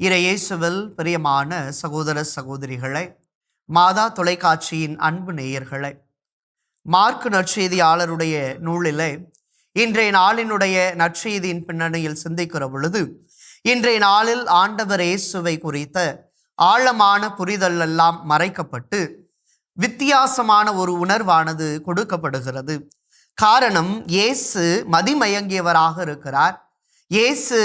இறையேசுவில் பிரியமான சகோதர சகோதரிகளை மாதா தொலைக்காட்சியின் அன்பு நேயர்களை மார்க் நற்செய்தியாளருடைய நூலிலே இன்றைய நாளினுடைய நற்செய்தியின் பின்னணியில் சிந்திக்கிற பொழுது இன்றைய நாளில் ஆண்டவர் இயேசுவை குறித்த ஆழமான புரிதல் எல்லாம் மறைக்கப்பட்டு வித்தியாசமான ஒரு உணர்வானது கொடுக்கப்படுகிறது. காரணம் இயேசு மதிமயங்கியவராக இருக்கிறார். இயேசு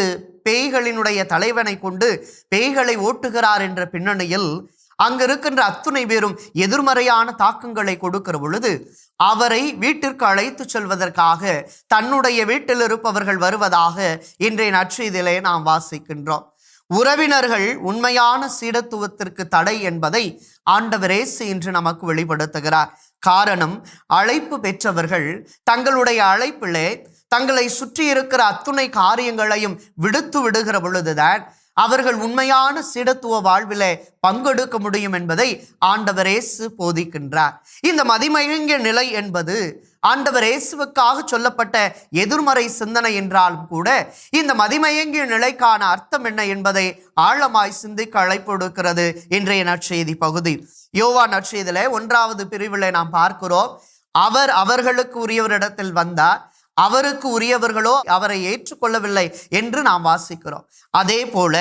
பேய்களினுடைய தலைவனை கொண்டு பேய்களை ஓட்டுகிறார் என்ற பின்னணியில் அங்கு இருக்கின்ற அத்துணை பேரும் எதிர்மறையான தாக்கங்களை கொடுக்கிற பொழுது அவரை வீட்டிற்கு அழைத்து செல்வதற்காக தன்னுடைய வீட்டில் இருப்பவர்கள் வருவதாக இன்றைய நற்செய்தியிலே நாம் வாசிக்கின்றோம். உறவினர்கள் உண்மையான சீடத்துவத்திற்கு தடை என்பதை ஆண்டவரேசு இன்று நமக்கு வெளிப்படுத்துகிறார். காரணம் அழைப்பு பெற்றவர்கள் தங்களுடைய அழைப்பிலே தங்களை சுற்றி இருக்கிற அத்துணை காரியங்களையும் விடுத்து விடுகிற பொழுதுதான் அவர்கள் உண்மையான சீடத்துவ வாழ்விலே பங்கெடுக்க முடியும் என்பதை ஆண்டவர் இயேசு போதிக்கின்றார். இந்த மதிமயங்கிய நிலை என்பது ஆண்டவர் இயேசுவுக்காக சொல்லப்பட்ட எதிர்மறை சிந்தனை என்றாலும் கூட இந்த மதிமயங்கிய நிலைக்கான அர்த்தம் என்ன என்பதை ஆழமாய் சிந்திக்க அழைப்பு கொடுக்கிறது இன்றைய நற்செய்தி பகுதி. யோவா நற்செய்தியில ஒன்றாவது பிரிவில் நாம் பார்க்கிறோம். அவர் அவர்களுக்கு உரியவரிடத்தில் வந்தார். அவருக்கு உரியவர்களோ அவரை ஏற்றுக்கொள்ளவில்லை என்று நாம் வாசிக்கிறோம். அதே போல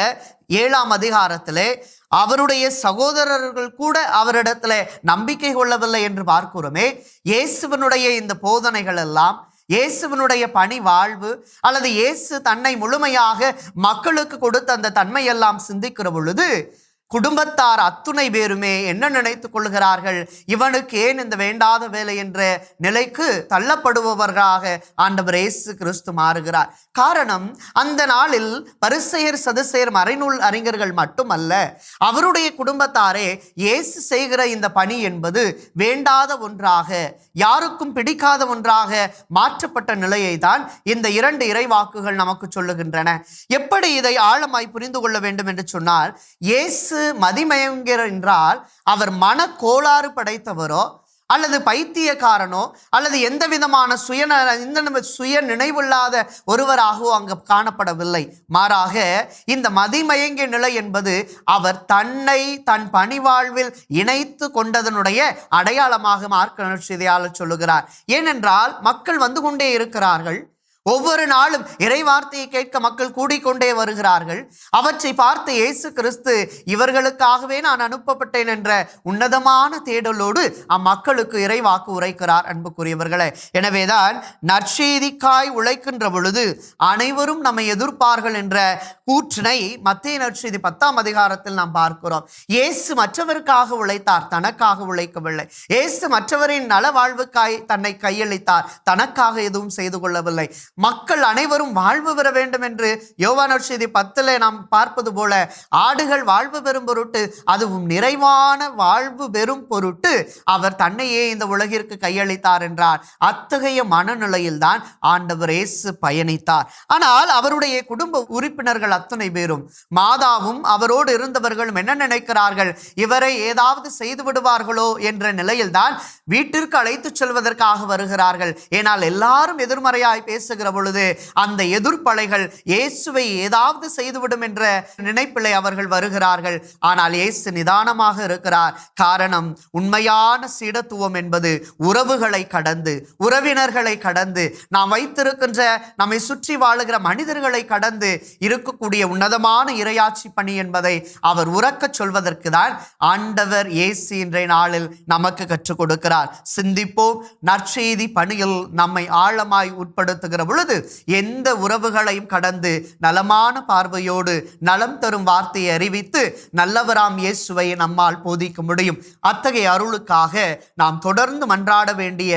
ஏழாம் அதிகாரத்திலே அவருடைய சகோதரர்கள் கூட அவரிடத்துல நம்பிக்கை கொள்ளவில்லை என்று பார்க்கிறோமே. இயேசுவனுடைய இந்த போதனைகள் எல்லாம் இயேசுவனுடைய பணி வாழ்வு அல்லது இயேசு தன்னை முழுமையாக மக்களுக்கு கொடுத்த அந்த தன்மையெல்லாம் சிந்திக்கிற பொழுது குடும்பத்தார் அத்துணை பேருமே என்ன நினைத்துக் கொள்கிறார்கள் இவனுக்கு ஏன் இந்த வேண்டாத வேலை என்ற நிலைக்கு தள்ளப்படுபவர்களாக ஆண்டவர் இயேசு கிறிஸ்து மாறுகிறார். காரணம் அந்த நாளில் பரிசெயர் சதுசெயர் மறைநூல் அறிஞர்கள் மட்டுமல்ல அவருடைய குடும்பத்தாரே இயேசு செய்கிற இந்த பணி என்பது வேண்டாத ஒன்றாக யாருக்கும் பிடிக்காத ஒன்றாக மாற்றப்பட்ட நிலையை தான் இந்த இரண்டு இறைவாக்குகள் நமக்கு சொல்லுகின்றன. எப்படி இதை ஆழமாய் புரிந்து கொள்ள வேண்டும் என்று சொன்னால் இயேசு மதிமயங்கிற என்றால் அவர் மன கோளாறு படைத்தவரோ அல்லது பைத்தியக்காரனோ அல்லது எந்த விதமான சுய இந்த சுய நினைவில்லாத ஒருவராகவோ அங்கு காணப்படவில்லை. மாறாக இந்த மதிமயங்கிய நிலை என்பது அவர் தன்னை தன் பணிவாழ்வில் இணைத்து கொண்டதனுடைய அடையாளமாக மார்க்க நற்செய்தியாளர் சொல்லுகிறார். ஏனென்றால் மக்கள் வந்து கொண்டே இருக்கிறார்கள். ஒவ்வொரு நாளும் இறைவார்த்தையை கேட்க மக்கள் கூடிக்கொண்டே வருகிறார்கள். அவற்றை பார்த்து இயேசு கிறிஸ்து இவர்களுக்காகவே நான் அனுப்பப்பட்டேன் என்ற உன்னதமான தேடலோடு அம்மக்களுக்கு இறைவாக்கு உரைக்கிறார் அன்புக்குரியவர்களே. எனவேதான் நற்செய்திக்காய் உழைக்கின்ற பொழுது அனைவரும் நம்மை எதிர்ப்பார்கள் என்ற கூற்றினை மத்திய நற்செய்தி பத்தாம் அதிகாரத்தில் நாம் பார்க்கிறோம். இயேசு மற்றவருக்காக உழைத்தார் தனக்காக உழைக்கவில்லை. இயேசு மற்றவரின் நல வாழ்வுக்காய் தன்னை கையளித்தார் தனக்காக எதுவும் செய்து கொள்ளவில்லை. மக்கள் அனைவரும் வாழ்வு பெற வேண்டும் என்று யோவானர் செய்தி பத்தில் நாம் பார்ப்பது போல ஆடுகள் வாழ்வு பெறும் பொருட்டு அதுவும் நிறைவான வாழ்வு பெறும் பொருட்டு அவர் தன்னையே இந்த உலகிற்கு கையளித்தார் என்றார். அத்தகைய மனநிலையில் தான் ஆண்டவர் இயேசு பயணித்தார். ஆனால் அவருடைய குடும்ப உறுப்பினர்கள் அத்தனை பேரும் மாதாவும் அவரோடு இருந்தவர்களும் என்ன நினைக்கிறார்கள்? இவரை ஏதாவது செய்து விடுவார்களோ என்ற நிலையில்தான் வீட்டிற்கு அழைத்து செல்வதற்காக வருகிறார்கள். ஏனால் எல்லாரும் எதிர்மறையாய் பேசுகிறார் பேசுகிற பொழுது அந்த எதிர்ப்பலைகள் இயேசுவை ஏதாவது செய்துவிடும் என்ற நினைப்பிலை அவர்கள் வருகிறார்கள். ஆனால் இயேசு நிதானமாக இருக்கிறார். காரணம் உண்மையான சீடத்துவம் என்பது உறவுகளை கடந்து உறவினர்களை கடந்து நாம் வைத்திருக்கின்ற நம்மை சுற்றி வாழுகிற மனிதர்களை கடந்து இருக்கக்கூடிய உன்னதமான இரையாட்சி பணி என்பதை அவர் உறக்க சொல்வதற்கு தான் ஆண்டவர் இயேசு இன்றைய நாளில் நமக்கு கற்றுக் கொடுக்கிறார். சிந்திப்போம். நற்செய்தி பணியில் நம்மை ஆழமாய் உட்படுத்துகிற பொழுது எந்த உறவுகளையும் கடந்து நலமான பார்வையோடு நலம் தரும் வார்த்தையை அறிவித்து நல்லவராம் இயேசுவை நம்மால் போதிக்க முடியும். அத்தகைய அருளுக்காக நாம் தொடர்ந்து மன்றாட வேண்டிய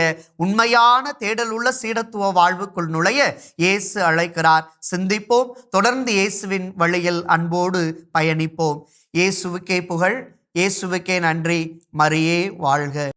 உண்மையான தேடல் உள்ள சீடத்துவ வாழ்வுக்குள் நுழைய இயேசு அழைக்கிறார். சிந்திப்போம். தொடர்ந்து இயேசுவின் வழியில் அன்போடு பயணிப்போம். இயேசுவுக்கே புகழ். இயேசுவுக்கே நன்றி. மரியே வாழ்க.